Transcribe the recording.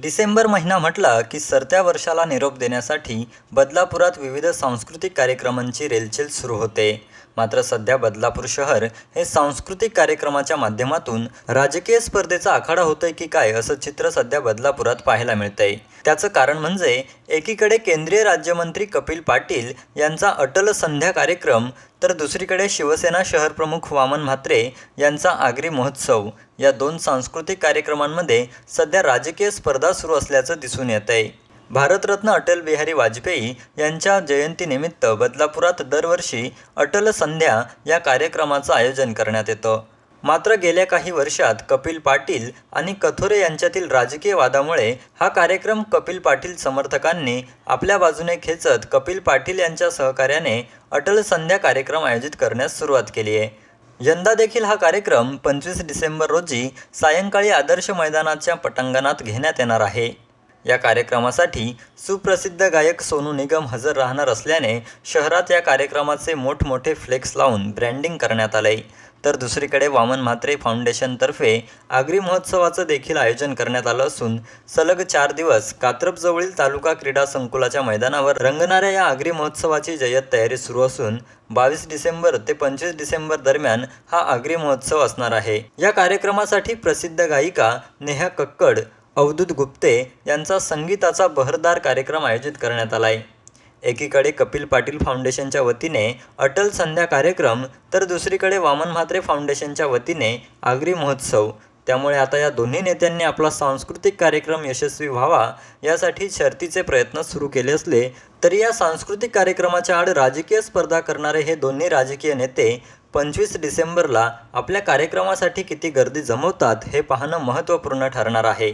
डिसेंबर महिना म्हटला की सरत्या वर्षाला निरोप देण्यासाठी बदलापुरात विविध सांस्कृतिक कार्यक्रमांची रेलचेल सुरू होते. मात्र सध्या बदलापूर शहर हे सांस्कृतिक कार्यक्रमाच्या माध्यमातून राजकीय स्पर्धेचा आखाडा होतोय की काय असं चित्र सध्या बदलापुरात पाहायला मिळतंय. त्याचं कारण म्हणजे एकीकडे केंद्रीय राज्यमंत्री कपिल पाटील यांचा अटल संध्या कार्यक्रम तर दुसरीकडे शिवसेना शहरप्रमुख वामन म्हात्रे यांचा आगरी महोत्सव. या दोन सांस्कृतिक कार्यक्रमांमध्ये सध्या राजकीय स्पर्धा सुरू असल्याचं दिसून येत आहे भारतरत्न अटल बिहारी वाजपेयी यांच्या जयंतीनिमित्त बदलापुरात दरवर्षी अटल संध्या या कार्यक्रमाचं आयोजन करण्यात येतं. मात्र गेल्या काही वर्षात कपिल पाटील आणि कथोरे यांच्यातील राजकीय वादामुळे हा कार्यक्रम कपिल पाटील समर्थकांनी आपल्या बाजूने खेचत कपिल पाटील यांच्या सहकार्याने अटल संध्या कार्यक्रम आयोजित करण्यास सुरुवात केली आहे. यंदा देखील हा कार्यक्रम पंचवीस डिसेंबर रोजी सायंकाळी आदर्श मैदानाच्या पटांगणात घेण्यात येणार आहे. या कार्यक्रमासाठी सुप्रसिद्ध गायक सोनू निगम हजर राहणार असल्याने शहरात या कार्यक्रमाचे मोठमोठे फ्लेक्स लावून ब्रँडिंग करण्यात आले तर दुसरीकडे वामन म्हात्रे फाउंडेशनतर्फे आगरी महोत्सवाचं देखील आयोजन करण्यात आलं असून सलग चार दिवस कात्रपजवळील तालुका क्रीडा संकुलाच्या मैदानावर रंगणाऱ्या या आगरी महोत्सवाची जय्यत तयारी सुरू असून बावीस डिसेंबर ते पंचवीस डिसेंबर दरम्यान हा आगरी महोत्सव असणार आहे. या कार्यक्रमासाठी प्रसिद्ध गायिका नेहा कक्कड अवधूत गुप्ते यांचा संगीताचा बहरदार कार्यक्रम आयोजित करण्यात आला आहे एकीकडे कपिल पाटील फाउंडेशनच्या वतीने अटल संध्या कार्यक्रम तर दुसरीकडे वामन म्हात्रे फाउंडेशनच्या वतीने आगरी महोत्सव. त्यामुळे आता या दोन्ही नेत्यांनी आपला सांस्कृतिक कार्यक्रम यशस्वी व्हावा यासाठी शर्तीचे प्रयत्न सुरू केले असले तरी या सांस्कृतिक कार्यक्रमाच्या आड राजकीय स्पर्धा करणारे हे दोन्ही राजकीय नेते पंचवीस डिसेंबरला आपल्या कार्यक्रमासाठी किती गर्दी जमवतात हे पाहणं महत्त्वपूर्ण ठरणार आहे.